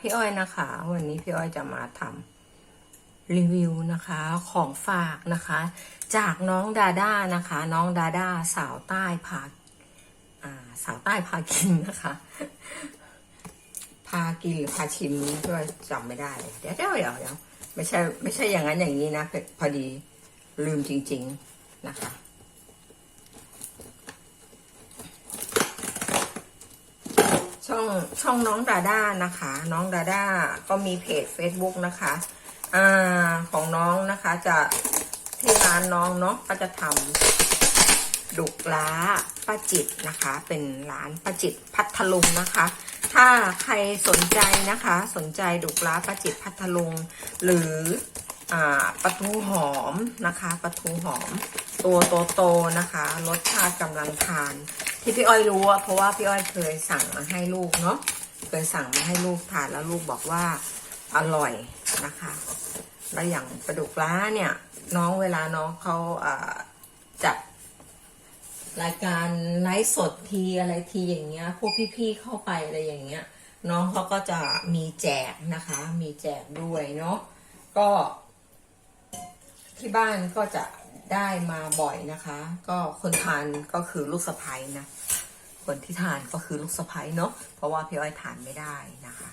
พี่อ้อยนะคะ วันนี้พี่อ้อยจะมาทำรีวิวนะคะของฝากนะคะ จากน้องดาด้านะคะ น้องดาด้าสาวใต้พาาสาวใต้พากินนะคะพากินหรือพาชิมพี่อ้อยจำไม่ได้เดี๋ยวเดี๋ยวเดี๋ยวเดี๋ยวไม่ใช่ไม่ใช่อย่างนั้นอย่างนี้นะพอดีลืมจริง ๆนะคะ องช่องน้องดาด้านะคะ น้องดาด้าก็มีเพจ Facebook นะคะอ่าของน้องนะคะจะที่ร้านน้องเนาะก็จะทำดุกล้าป้าจิตนะคะ เป็นร้านป้าจิตพัทลุงนะคะ ถ้าใครสนใจนะคะ สนใจดุกล้าป้าจิตพัทลุงหรืออ่าปลาทูหอมนะคะปลาทูหอม ตัวโตๆนะคะ รสชาติกำลังทาน ที่พี่อ้อยรู้อะเพราะว่าพี่อ้อยเคยสั่งมาให้ลูกเนาะเคยสั่งมาให้ลูกทานแล้วลูกบอกว่าอร่อยนะคะ แล้วอย่างปลาดุกล้าเนี่ย น้องเวลาน้องเขาอ่าจัดรายการไลฟ์สดทีอะไรทีอย่างเงี้ยพวกพี่ๆเข้าไปอะไรอย่างเงี้ย น้องเขาก็จะมีแจกนะคะ มีแจกด้วยเนาะก็ที่บ้านก็จะ ได้มาบ่อยนะคะ ก็คนทานก็คือลูกสะพ้ยนะ คนที่ทานก็คือลูกสะพ้ยเนาะเพราะว่าพี่อ้อยทานไม่ได้นะคะ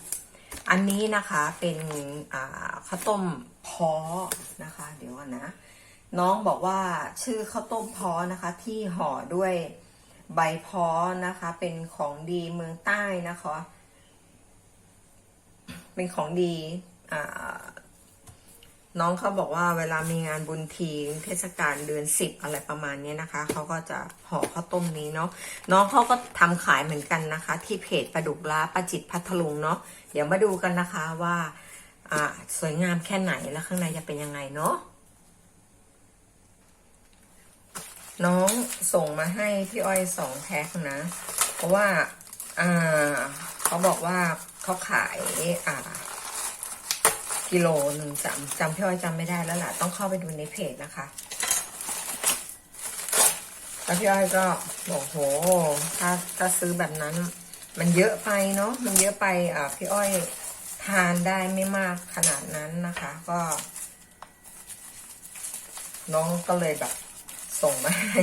อันนี้นะคะเป็นข้าวต้มเพาะนะคะ เดี๋ยวก่อนนะ น้องบอกว่าชื่อข้าวต้มเพาะนะคะ ที่ห่อด้วยใบเพาะนะคะ เป็นของดีเมืองใต้นะคะ เป็นของดีอ่า น้องเขาบอกว่าเวลามีงานบุญทีเทศกาลเดือนสิบอะไรประมาณนี้นะคะ เขาก็จะห่อข้าวต้มนี้เนาะน้องเขาก็ทำขายเหมือนกันนะคะ ที่เพจปลาดุกล้าปลาจิตพัทลุงเนาะเดี๋ยวมาดูกันนะคะว่าอ่าสวยงามแค่ไหนแล้วข้างในจะเป็นยังไงเนาะน้องส่งมาให้พี่อ้อยสองแพ็คนะ เพราะว่าอ่าเขาบอกว่าเขาขายอ่า กิโลหนึ่งจำจำพี่อ้อยจำไม่ได้แล้วล่ะ ต้องเข้าไปดูในเพจนะคะ แล้วพี่อ้อยก็บอกโห ถ้าถ้าซื้อแบบนั้น มันเยอะไปเนาะมันเยอะไปอ่าพี่อ้อยทานได้ไม่มากขนาดนั้นนะคะ ก็ น้องก็เลยแบบส่งมาให้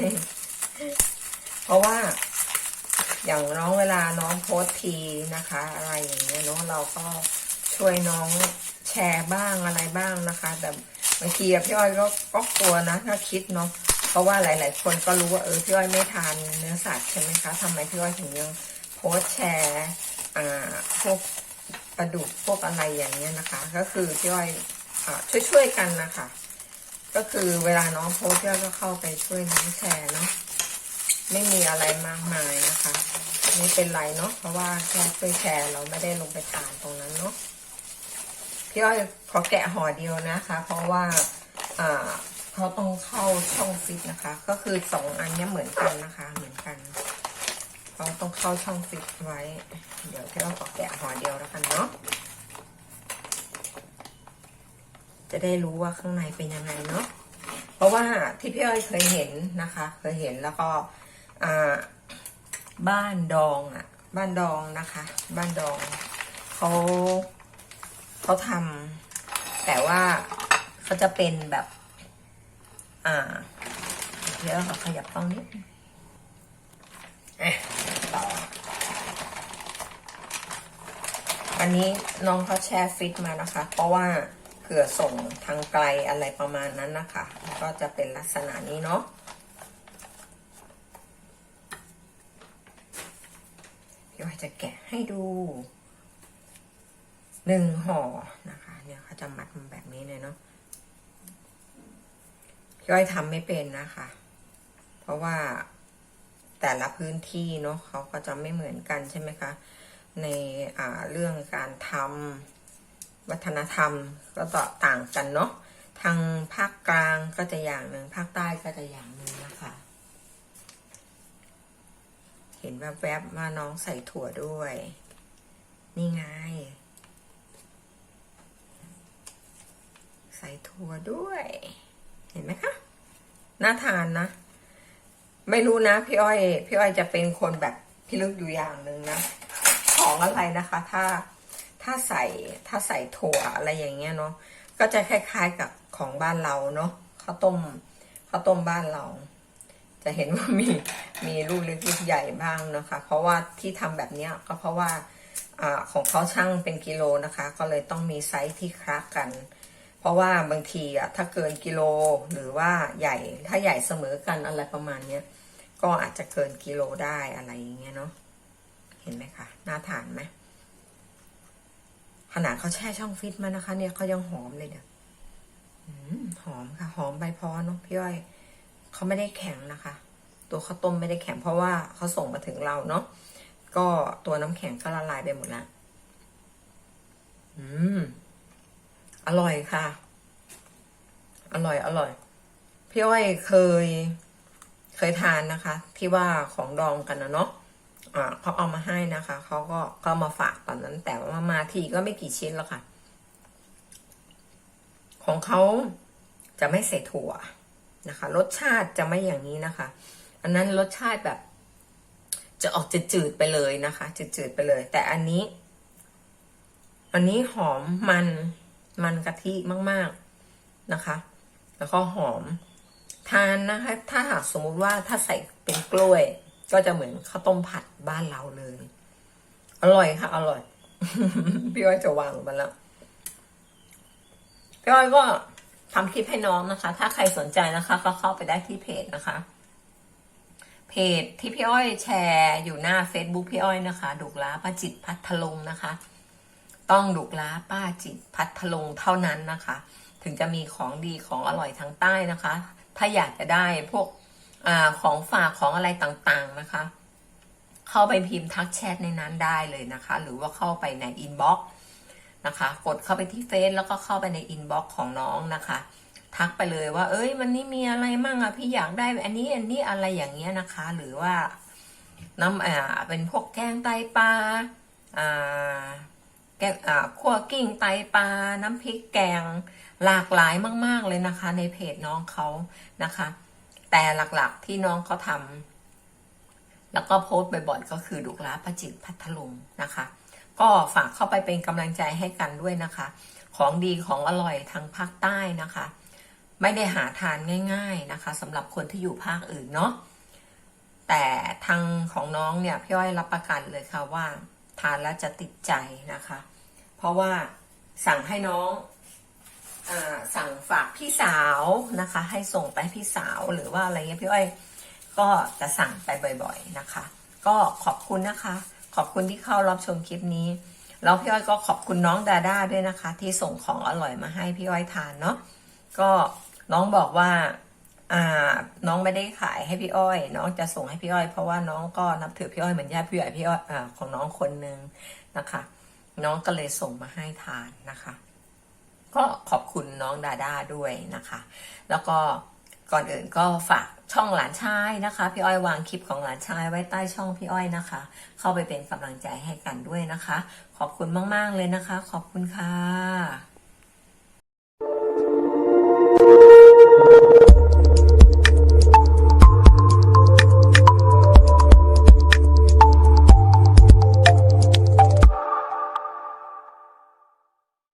เพราะว่าอย่างน้องเวลาน้องโพสทีนะคะ อะไรอย่างเงี้ยเนาะเราก็ช่วยน้อง แชร์บ้างอะไรบ้างนะคะ แต่บางทีพี่อ้อยก็ก็กลัวนะ ถ้าคิดเนาะเพราะว่าหลาย ๆ คนก็รู้ว่าเออพี่อ้อยไม่ทานเนื้อสัตว์ใช่ไหมคะทำไมพี่อ้อยถึงยังโพสแชร์อ่าพวกปลาดุกพวกอะไรอย่างเงี้ยนะคะ ก็คือพี่อ้อยอ่าช่วยๆกันนะคะ ก็คือเวลาน้องโพสพี่อ้อยก็เข้าไปช่วยน้องแชร์เนาะไม่มีอะไรมากมายนะคะ ไม่เป็นไรเนาะเพราะว่าแค่ช่วยแชร์เราไม่ได้ลงไปทานตรงนั้นเนาะ พี่อ้อยขอแกะห่อเดียวนะคะ เพราะว่าเขาต้องเข้าช่องฟิตนะคะ ก็คือสองอันนี้เหมือนกันนะคะ เหมือนกันเขาต้องเข้าช่องฟิตไว้ เดี๋ยวพี่อ้อยขอแกะห่อเดียวแล้วกันเนาะจะได้รู้ว่าข้างในเป็นยังไงเนาะเพราะว่าที่พี่อ้อยเคยเห็นนะคะ เคยเห็นแล้วก็บ้านดองอะ บ้านดองนะคะ บ้านดองเขา เขาทำแต่ว่าเขาจะเป็นแบบ อ่าเดี๋ยวเราขยับตรงนี้อะต่ออันนี้น้องเขาแชร์ฟิตมานะคะ เพราะว่าเผื่อส่งทางไกลอะไรประมาณนั้นนะคะ ก็จะเป็นลักษณะนี้เนาะพี่อ้อยจะแกะให้ดู หนึ่งห่อนะคะ เนี่ยเขาจะมัดมันแบบนี้เลยเนาะพี่อ้อยทำไม่เป็นนะคะ เพราะว่าแต่ละพื้นที่เนาะเขาก็จะไม่เหมือนกันใช่ไหมคะ ในอ่าเรื่องการทำวัฒนธรรมก็ต่างกันเนาะทางภาคกลางก็จะอย่างหนึ่งภาคใต้ก็จะอย่างหนึ่งนะคะ เห็นแวบๆว่าน้องใส่ถั่วด้วย นี่ไง ส่ถั่วด้วย เห็นไหมคะ น่าทานนะ ไม่รู้นะพี่อ้อย พี่อ้อยจะเป็นคนแบบพิลึกอยู่อย่างหนึ่งนะ ของอะไรนะคะ ถ้าถ้าใส่ถ้าใส่ถั่วอะไรอย่างเงี้ยเนาะ ก็จะคล้ายๆกับของบ้านเราเนาะข้าวต้มข้าวต้มบ้านเรา จะเห็นว่ามีมีลูกเล็กลูกใหญ่บ้างนะคะ เพราะว่าที่ทำแบบเนี้ยก็เพราะว่าอของเขาช่างเป็นกิโลนะคะ ก็เลยต้องมีไซส์ที่คลักกัน เพราะว่าบางทีอะถ้าเกินกิโลหรือว่าใหญ่ถ้าใหญ่เสมอกันอะไรประมาณเนี้ยก็อาจจะเกินกิโลได้อะไรอย่างเงี้ยเนาะเห็นไหมคะน่าทานไหมขนาดเขาแช่ช่องฟิตมานะคะ เนี่ยเขายังหอมเลยเนี่ยอืมหอมค่ะ หอมใบพอเนาะพี่อ้อยเขาไม่ได้แข็งนะคะ ตัวข้าวต้มไม่ได้แข็งเพราะว่าเขาส่งมาถึงเราเนาะก็ตัวน้ำแข็งก็ละลายไปหมดละอืม อร่อยค่ะ อร่อยอร่อย พี่อ้อยเคย เคยทานนะคะ ที่ว่าของดองกันนะเนาะอ่าเขาเอามาให้นะคะเขาก็ก็เอามาฝากตอนนั้น แต่ว่ามาทีก็ไม่กี่ชิ้นแล้วค่ะ ของเขาจะไม่ใส่ถั่วนะคะ รสชาติจะไม่อย่างนี้นะคะ อันนั้นรสชาติแบบ จะออกจืดๆไปเลยนะคะจืดๆไปเลย แต่อันนี้ อันนี้หอมมัน มันกะทิมาก ๆนะคะ แล้วก็หอม ทานนะคะ ถ้าหากสมมติว่าถ้าใส่เป็นกล้วย ก็จะเหมือนข้าวต้มผัดบ้านเราเลย อร่อยค่ะ อร่อย พี่อ้อยจะวางลงมาแล้วพี่อ้อยก็ทำคลิปให้น้องนะคะ ถ้าใครสนใจนะคะ ก็เข้าไปได้ที่เพจนะคะ เพจที่พี่อ้อยแชร์อยู่หน้า Facebook พี่อ้อยนะคะ ดุกล้าป้าจิตพัทลุงนะคะ ต้องดุกล้าป้าจิตพัทลงเท่านั้นนะคะ ถึงจะมีของดีของอร่อยทางใต้นะคะ ถ้าอยากจะได้พวกอของฝากของอะไรต่างๆนะคะ เข้าไปพิมพ์ทักแชทในนั้นได้เลยนะคะ หรือว่าเข้าไปในอินบ็อกซ์นะคะ กดเข้าไปที่เฟซแล้วก็เข้าไปในอินบ็อกซ์ของน้องนะคะทักไปเลยว่า เอ้ยวันนี้มีอะไรมั่งอะพี่อยากได้ อันนี้ อันนี้อะไรอย่างเงี้ยนะคะ หรือว่าน้ำอ่าเป็นพวกแกงไตปลาอ่า แกงคั่วกิ้งไตปลา น้ำพริกแกง หลากหลายมาก ๆ เลยนะคะ ในเพจน้องเขานะคะ แต่หลักๆที่น้องเขาทำแล้วก็โพสต์บ่อยๆก็คือดุกล้าประจิตพัทลุงนะคะ ก็ฝากเข้าไปเป็นกำลังใจให้กันด้วยนะคะ ของดีของอร่อยทางภาคใต้นะคะ ไม่ได้หาทานง่าย ๆนะคะสำหรับคนที่อยู่ภาคอื่นเนาะแต่ทางของน้องเนี่ยพี่อ้อยรับประกันเลยค่ะว่าทานแล้วจะติดใจนะคะ เพราะว่าสั่งให้น้องอสั่งฝากพี่สาวนะคะ ให้ส่งไปพี่สาวหรือว่าอะไรเงี้ยพี่อ้อยก็จะสั่งไปบ่อย ๆนะคะ ก็ขอบคุณนะคะ ขอบคุณที่เข้ารับชมคลิปนี้แล้วพี่อ้อยก็ขอบคุณน้องดาด้าด้วยนะคะ ที่ส่งของอร่อยมาให้พี่อ้อยทานเนาะก็น้องบอกว่าอ่าน้องไม่ได้ขายให้พี่อ้อย น้องจะส่งให้พี่อ้อย เพราะว่าน้องก็นับถือพี่อ้อยเหมือนญาติพี่ใหญ่พี่อ้อยอ่าของน้องคนหนึ่งนะคะ น้องก็เลยส่งมาให้ทานนะคะ ก็ขอบคุณน้องดาด้าด้วยนะคะ แล้วก็ก่อนอื่นก็ฝากช่องหลานชายนะคะ พี่อ้อยวางคลิปของหลานชายไว้ใต้ช่องพี่อ้อยนะคะ เข้าไปเป็นกำลังใจให้กันด้วยนะคะ ขอบคุณมาก ๆ เลยนะคะ ขอบคุณค่ะ